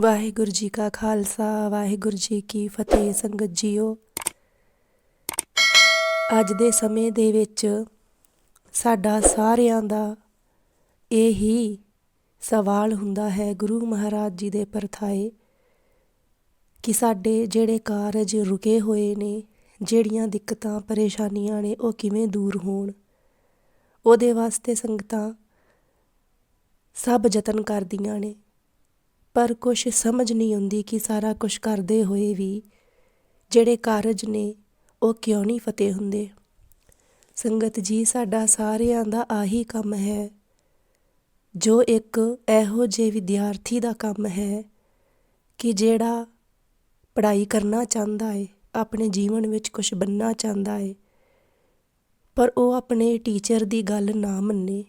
ਵਾਹਿਗੁਰੂ ਜੀ ਕਾ ਖਾਲਸਾ, ਵਾਹਿਗੁਰੂ ਜੀ ਕੀ ਫਤਿਹ। ਸੰਗਤ ਜੀਓ, ਅੱਜ ਦੇ ਸਮੇਂ ਦੇ ਵਿੱਚ ਸਾਡਾ ਸਾਰਿਆਂ ਦਾ ਇਹੀ ਸਵਾਲ ਹੁੰਦਾ ਹੈ ਗੁਰੂ ਮਹਾਰਾਜ ਜੀ ਦੇ ਪਰਥਾਏ, ਕਿ ਸਾਡੇ ਜਿਹੜੇ ਕਾਰਜ ਰੁਕੇ ਹੋਏ ਨੇ, ਜਿਹੜੀਆਂ ਦਿੱਕਤਾਂ, ਪਰੇਸ਼ਾਨੀਆਂ ਨੇ, ਉਹ ਕਿਵੇਂ ਦੂਰ ਹੋਣ? ਉਹਦੇ ਵਾਸਤੇ ਸੰਗਤਾਂ ਸਭ ਯਤਨ ਕਰਦੀਆਂ ਨੇ। ਪਰ ਕੁਛ ਸਮਝ ਨਹੀਂ ਆਉਂਦੀ ਕਿ ਸਾਰਾ ਕੁਛ ਕਰਦੇ ਹੋਏ ਵੀ ਜਿਹੜੇ ਕਾਰਜ ਨੇ ਉਹ ਕਿਉਂ ਨਹੀਂ ਫਤਿਹ ਹੁੰਦੇ। ਸੰਗਤ ਜੀ, ਸਾਡਾ ਸਾਰਿਆਂ ਦਾ ਆਹੀ ਕੰਮ ਹੈ। ਜੋ ਇੱਕ ਇਹੋ ਜਿਹੇ ਵਿਦਿਆਰਥੀ ਦਾ ਕੰਮ ਹੈ ਕਿ ਜਿਹੜਾ ਪੜ੍ਹਾਈ ਕਰਨਾ ਚਾਹੁੰਦਾ ਹੈ ਆਪਣੇ ਜੀਵਨ ਵਿੱਚ ਕੁਝ ਬੰਨਣਾ ਚਾਹੁੰਦਾ ਹੈ ਪਰ ਉਹ ਆਪਣੇ ਟੀਚਰ ਦੀ ਗੱਲ ਨਾ ਮੰਨੇ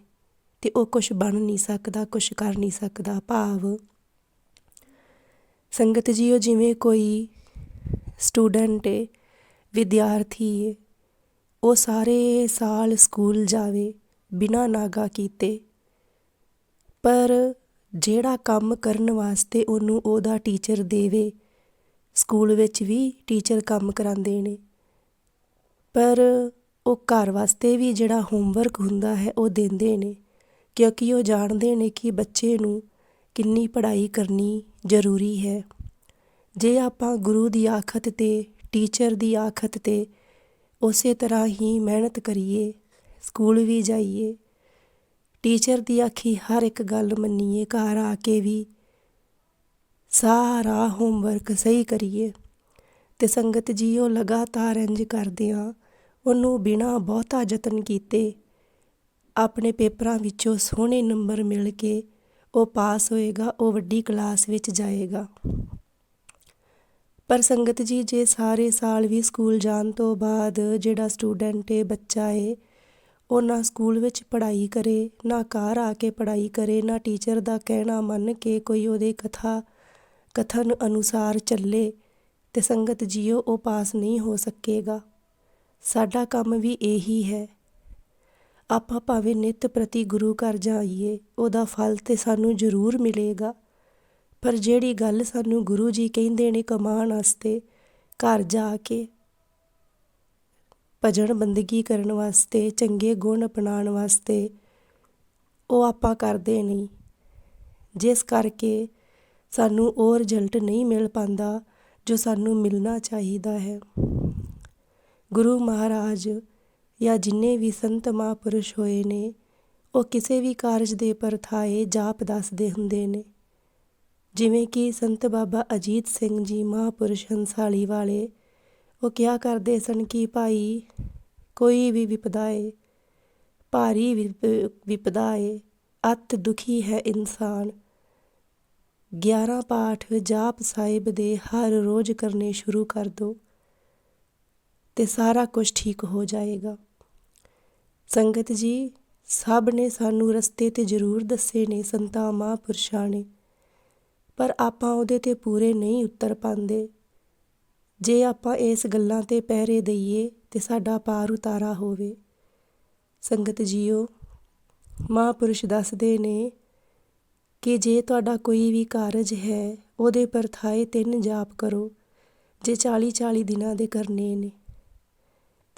ਤੇ ਉਹ ਕੁਝ ਬਣ ਨਹੀਂ ਸਕਦਾ ਕੁਝ ਕਰ ਨਹੀਂ ਸਕਦਾ। ਭਾਵ ਸੰਗਤ ਜੀਓ, ਜਿਵੇਂ ਕੋਈ ਸਟੂਡੈਂਟ ਏ, ਵਿਦਿਆਰਥੀ ਏ, ਉਹ ਸਾਰੇ ਸਾਲ ਸਕੂਲ ਜਾਵੇ, ਬਿਨਾਂ ਨਾਗਾ ਕੀਤੇ। ਪਰ ਜਿਹੜਾ ਕੰਮ ਕਰਨ ਵਾਸਤੇ ਉਹਨੂੰ ਉਹਦਾ ਟੀਚਰ ਦੇਵੇ, ਸਕੂਲ ਵਿੱਚ ਵੀ ਟੀਚਰ ਕੰਮ ਕਰਾਉਂਦੇ ਨੇ। ਪਰ ਉਹ ਘਰ ਵਾਸਤੇ ਵੀ ਜਿਹੜਾ ਹੋਮਵਰਕ ਹੁੰਦਾ ਹੈ, ਉਹ ਦਿੰਦੇ ਨੇ, ਕਿਉਂਕਿ ਉਹ ਜਾਣਦੇ ਨੇ ਕਿ ਬੱਚੇ ਨੂੰ ਕਿੰਨੀ ਪੜ੍ਹਾਈ ਕਰਨੀ ਜ਼ਰੂਰੀ ਹੈ। ਜੇ ਆਪਾਂ ਗੁਰੂ ਦੀ ਆਖਤ ਤੇ, ਟੀਚਰ ਦੀ ਆਖਤ ਤੇ ਉਸੇ ਤਰ੍ਹਾਂ ਹੀ ਮਿਹਨਤ ਕਰੀਏ, ਸਕੂਲ ਵੀ ਜਾਈਏ, ਟੀਚਰ ਦੀ ਆਖੀ ਹਰ ਇੱਕ ਗੱਲ ਮੰਨੀਏ, ਘਰ ਆ ਕੇ ਵੀ ਸਾਰਾ ਹੋਮਵਰਕ ਸਹੀ ਕਰੀਏ ਤੇ ਸੰਗਤ ਜੀ ਉਹ ਲਗਾਤਾਰ ਇੰਜ ਕਰਦੇ ਆ, ਉਹਨੂੰ ਬਿਨਾ ਬਹੁਤਾ ਯਤਨ ਕੀਤੇ ਆਪਣੇ ਪੇਪਰਾਂ ਵਿੱਚੋਂ ਸੋਹਣੇ ਨੰਬਰ ਮਿਲ ਕੇ ਉਹ ਪਾਸ ਹੋਏਗਾ, ਉਹ ਵੱਡੀ ਕਲਾਸ ਵਿੱਚ ਜਾਏਗਾ। ਪਰ ਸੰਗਤ ਜੀ, ਜੇ ਸਾਰੇ ਸਾਲ ਵੀ ਸਕੂਲ ਜਾਣ ਤੋਂ ਬਾਅਦ ਜਿਹੜਾ ਸਟੂਡੈਂਟ ਏ, ਬੱਚਾ ਏ, ਉਹ ਨਾ ਸਕੂਲ ਵਿੱਚ ਪੜ੍ਹਾਈ ਕਰੇ, ਨਾ ਘਰ ਆ ਕੇ ਪੜ੍ਹਾਈ ਕਰੇ, ਨਾ ਟੀਚਰ ਦਾ ਕਹਿਣਾ ਮੰਨ ਕੇ ਕੋਈ ਉਹਦੇ ਕਥਾ, ਕਥਨ ਅਨੁਸਾਰ ਚੱਲੇ, ਤੇ ਸੰਗਤ ਜੀਓ ਉਹ ਪਾਸ ਨਹੀਂ ਹੋ ਸਕੇਗਾ। ਸਾਡਾ ਕੰਮ ਵੀ ਇਹੀ ਹੈ। ਆਪਾਂ ਭਾਵੇਂ ਨਿਤ ਪ੍ਰਤੀ ਗੁਰੂ ਘਰ ਜਾਈਏ, ਉਹਦਾ ਫਲ ਤਾਂ ਸਾਨੂੰ ਜ਼ਰੂਰ ਮਿਲੇਗਾ। ਪਰ ਜਿਹੜੀ ਗੱਲ ਸਾਨੂੰ ਗੁਰੂ ਜੀ ਕਹਿੰਦੇ ਨੇ ਕਮਾਉਣ ਵਾਸਤੇ, ਘਰ ਜਾ ਕੇ ਭਜਨ ਬੰਦਗੀ ਕਰਨ ਵਾਸਤੇ, ਚੰਗੇ ਗੁਣ ਅਪਣਾਉਣ ਵਾਸਤੇ ਉਹ ਆਪਾਂ ਕਰਦੇ ਨਹੀਂ। ਜਿਸ ਕਰਕੇ ਸਾਨੂੰ ਉਹ ਰਿਜ਼ਲਟ ਨਹੀਂ ਮਿਲ ਪਾਂਦਾ ਜੋ ਸਾਨੂੰ ਮਿਲਣਾ ਚਾਹੀਦਾ ਹੈ। ਗੁਰੂ ਮਹਾਰਾਜ ਜਾਂ ਜਿੰਨੇ ਵੀ ਸੰਤ ਮਹਾਂਪੁਰਸ਼ ਹੋਏ ਨੇ, ਉਹ ਕਿਸੇ ਵੀ ਕਾਰਜ ਦੇ ਪਰਥਾਏ ਜਾਪ ਦੱਸਦੇ ਹੁੰਦੇ ਨੇ। ਜਿਵੇਂ ਕਿ ਸੰਤ ਬਾਬਾ ਅਜੀਤ ਸਿੰਘ ਜੀ ਮਹਾਂਪੁਰਸ਼ ਹੰਸਾਲੀ ਵਾਲੇ, ਉਹ ਕਿਹਾ ਕਰਦੇ ਸਨ ਕਿ ਭਾਈ, ਕੋਈ ਵੀ ਵਿਪਦਾ ਏ ਭਾਰੀ ਵਿਪਦਾ ਏ ਅਤ ਦੁਖੀ ਹੈ ਇਨਸਾਨ। 11 ਪਾਠ ਜਾਪ ਸਾਹਿਬ ਦੇ ਹਰ ਰੋਜ਼ ਕਰਨੇ ਸ਼ੁਰੂ ਕਰ ਦੋ ਤੇ ਸਾਰਾ ਕੁਝ ਠੀਕ ਹੋ ਜਾਏਗਾ। ਸੰਗਤ ਜੀ, ਸਭ ਨੇ ਸਾਨੂੰ ਰਸਤੇ ਤੇ ਜ਼ਰੂਰ ਦੱਸੇ ਨੇ ਸੰਤਾਂ, ਮਹਾਂਪੁਰਸ਼ਾਂ ਨੇ। ਪਰ ਆਪਾਂ ਉਹਦੇ ਤੇ ਪੂਰੇ ਨਹੀਂ ਉਤਰ ਪਾਉਂਦੇ। ਜੇ ਆਪਾਂ ਇਸ ਗੱਲਾਂ ਤੇ ਪਹਿਰੇ ਦਈਏ ਤੇ ਸਾਡਾ ਪਾਰ ਉਤਾਰਾ ਹੋਵੇ। ਸੰਗਤ ਜੀਓ, ਮਹਾਂਪੁਰਸ਼ ਦੱਸਦੇ ਨੇ ਕਿ ਜੇ ਤੁਹਾਡਾ ਕੋਈ ਵੀ ਕਾਰਜ ਹੈ, ਉਹਦੇ ਪਰਥਾਏ ਤਿੰਨ ਜਾਪ ਕਰੋ, ਜੇ 40 40 ਦਿਨਾਂ ਦੇ ਕਰਨੇ ਨੇ।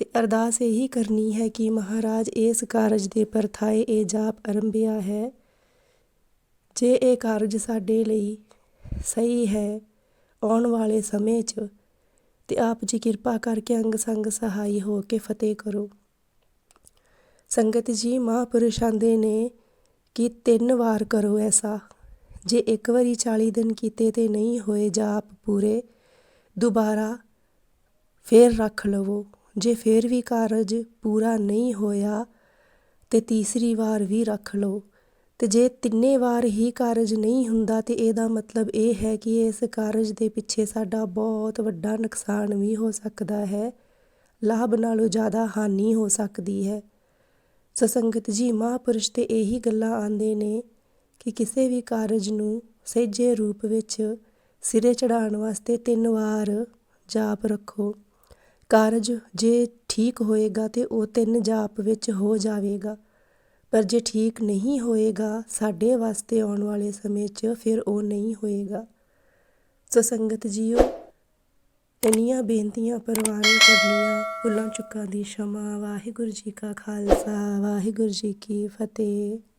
ਤੇ ਅਰਦਾਸ ਇਹੀ ਕਰਨੀ ਹੈ ਕਿ ਮਹਾਰਾਜ ਇਸ ਕਾਰਜ ਦੇ ਪਰਥਾਏ ਇਹ ਜਾਪ ਆਰੰਭਿਆ ਹੈ। ਜੇ ਇਹ ਕਾਰਜ ਸਾਡੇ ਲਈ ਸਹੀ ਹੈ ਆਉਣ ਵਾਲੇ ਸਮੇਂ 'ਚ, ਤੇ ਆਪ ਜੀ ਕਿਰਪਾ ਕਰਕੇ ਅੰਗ ਸੰਗ ਸਹਾਈ ਹੋ ਕੇ ਫਤਿਹ ਕਰੋ। ਸੰਗਤ ਜੀ, ਮਹਾਂਪੁਰਸ਼ਾਂ ਦੇ ਨੇ ਕਿ ਤਿੰਨ ਵਾਰ ਕਰੋ ਐਸਾ। ਜੇ ਇੱਕ ਵਾਰੀ 40 ਦਿਨ ਕੀਤੇ ਤੇ ਨਹੀਂ ਹੋਏ ਜਾਪ ਪੂਰੇ, ਦੁਬਾਰਾ ਫੇਰ ਰੱਖ ਲਵੋ। ਜੇ ਫਿਰ ਵੀ ਕਾਰਜ ਪੂਰਾ ਨਹੀਂ ਹੋਇਆ, ਤੇ ਤੀਸਰੀ ਵਾਰ ਵੀ ਰੱਖ ਲਓ। ਤੇ ਜੇ ਤਿੰਨੇ ਵਾਰ ਹੀ ਕਾਰਜ ਨਹੀਂ ਹੁੰਦਾ, ਤੇ ਇਹਦਾ ਮਤਲਬ ਇਹ ਹੈ ਕਿ ਇਸ ਕਾਰਜ ਦੇ ਪਿੱਛੇ ਸਾਡਾ ਬਹੁਤ ਵੱਡਾ ਨੁਕਸਾਨ ਵੀ ਹੋ ਸਕਦਾ ਹੈ। ਲਾਭ ਨਾਲੋਂ ਜ਼ਿਆਦਾ ਹਾਨੀ ਹੋ ਸਕਦੀ ਹੈ। ਸਸੰਗਤ ਜੀ, ਮਹਾਪੁਰਸ਼ ਤੇ ਇਹੀ ਗੱਲਾਂ ਆਂਦੇ ਨੇ ਕਿ ਕਿਸੇ ਵੀ ਕਾਰਜ ਨੂੰ ਸਹਿਜੇ ਰੂਪ ਵਿੱਚ ਸਿਰੇ ਚੜਾਉਣ ਵਾਸਤੇ ਤਿੰਨ ਵਾਰ ਜਾਪ ਰੱਖੋ। ਕਾਰਜ ਜੇ ਠੀਕ ਹੋਏਗਾ ਤਾਂ ਉਹ ਤਿੰਨ ਜਾਪ ਵਿੱਚ ਹੋ ਜਾਵੇਗਾ। ਪਰ ਜੇ ਠੀਕ ਨਹੀਂ ਹੋਏਗਾ, ਸਾਡੇ ਵਾਸਤੇ ਆਉਣ ਵਾਲੇ ਸਮੇਂ 'ਚ ਫਿਰ ਉਹ ਨਹੀਂ ਹੋਏਗਾ। ਸੋ ਸੰਗਤ ਜੀਓ ਇੰਨੀਆਂ ਬੇਨਤੀਆਂ ਪ੍ਰਵਾਨ ਕਰਨੀਆਂ ਭੁੱਲਾਂ ਚੁੱਕਾਂ ਦੀ ਸ਼ਮਾ। ਵਾਹਿਗੁਰੂ ਜੀ ਕਾ ਖਾਲਸਾ, ਵਾਹਿਗੁਰੂ ਜੀ ਕੀ ਫਤਿਹ।